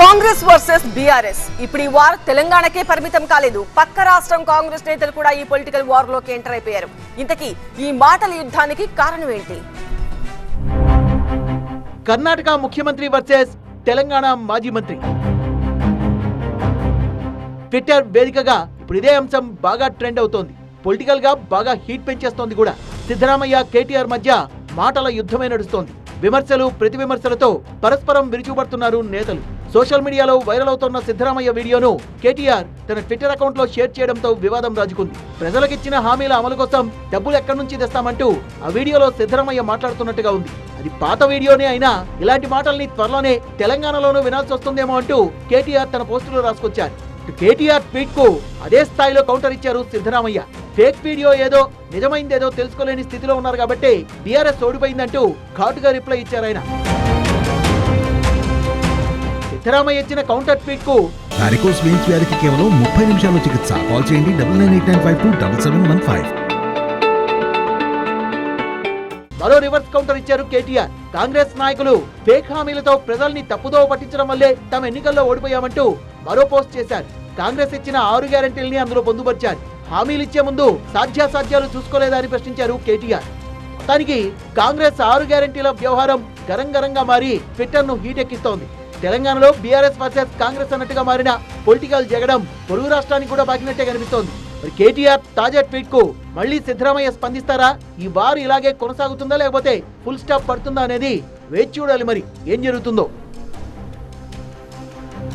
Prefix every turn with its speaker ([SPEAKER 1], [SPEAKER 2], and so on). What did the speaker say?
[SPEAKER 1] Congress versus BRS. ఇప్పుడు ఈ war తెలంగాణకే పరిమితం కాలేదు. పక్క రాష్ట్రం కాంగ్రెస్ నేతలు కూడా ఈ పొలిటికల్ వార్లోకి ఎంటర్ అయిపోయారు. ఇంతకీ ఈ మాటల యుద్ధానికి కారణం ఏంటి?
[SPEAKER 2] కర్ణాటక ముఖ్యమంత్రి వర్సెస్ తెలంగాణ మాజీ మంత్రి. ట్విట్టర్ వేదికగా ఇప్పుడు ఇదే అంశం బాగా ట్రెండ్ అవుతోంది. పొలిటికల్గా బాగా హీట్ పెంచేస్తోంది కూడా. సిద్ధరామయ్య కేటీఆర్ మధ్య మాటల యుద్ధమే నడుస్తోంది. విమర్శలు ప్రతి విమర్శలతో పరస్పరం విరుచుపడుతున్నారు నేతలు. సోషల్ మీడియాలో వైరల్ అవుతున్న సిద్ధరామయ్య వీడియోను కేటీఆర్ తన ట్విట్టర్ అకౌంట్లో షేర్ చేయడంతో వివాదం రాజుకుంది ప్రజలకిచ్చిన హామీల అమలు కోసం డబ్బులు ఎక్కడి నుంచి తెస్తామంటూ ఆ వీడియోలో సిద్ధరామయ్య మాట్లాడుతున్నట్టుగా ఉంది. అది పాత వీడియోనే అయినా ఇలాంటి మాటల్ని త్వరలోనే తెలంగాణలోనూ వినాల్సి వస్తుందేమో అంటూ కేటీఆర్ తన పోస్టులో రాసుకొచ్చారు. కేటీఆర్ ట్వీట్కు అదే స్థాయిలో కౌంటర్ ఇచ్చారు సిద్ధరామయ్య. ఫేక్ వీడియో ఏదో నిజమైందేదో తెలుసుకోలేని స్థితిలో ఉన్నారు కాబట్టి బీఆర్ఎస్ ఓడిపోయిందంటూ ఘాటుగా రిప్లై ఇచ్చారు ఆయన. సిద్ధరామయ్య ఇచ్చిన కౌంటర్ ట్వీట్కు
[SPEAKER 3] వారికోస్ వెయిన్స్ వ్యాధికి కేవలం ముప్పై నిమిషాల్లో చికిత్స. కాల్ చేయండి double nine eight nine five two double seven one five
[SPEAKER 2] మరో రివర్స్ కౌంటర్ ఇచ్చారు కేటీఆర్. కాంగ్రెస్ నాయకులు ఫేక్ హామీలతో ప్రజల్ని తప్పుదో పట్టించడం వల్లే తమ ఎన్నికల్లో ఓడిపోయామంటూ మరో పోస్ట్ చేశారు. కాంగ్రెస్ ఇచ్చిన ఆరు గ్యారెంటీల్ని అందులో పొందుపరిచారు. హామీలు ఇచ్చే ముందు సాధ్యాసాధ్యాలు చూసుకోలేదా అని ప్రశ్నించారు కేటీఆర్. మొత్తానికి కాంగ్రెస్ ఆరు గ్యారెంటీల వ్యవహారం గరంగరంగా మారి ట్విట్టర్ను హీట్ ఎక్కిస్తోంది తెలంగాణలో బీఆర్ఎస్ వర్సెస్ కాంగ్రెస్ అన్నట్టుగా మారిన పొలిటికల్ జగడం పొరుగు రాష్ట్రానికి కూడా బాగినట్టే కనిపిస్తోంది. మరి కేటీఆర్ తాజా ట్వీట్కు మళ్ళీ సిద్ధరామయ్య స్పందిస్తారా? ఈ వారు ఇలాగే కొనసాగుతుందా లేకపోతే ఫుల్ స్టాప్ పడుతుందా అనేది వేచి చూడాలి మరి. ఏం జరుగుతుందో?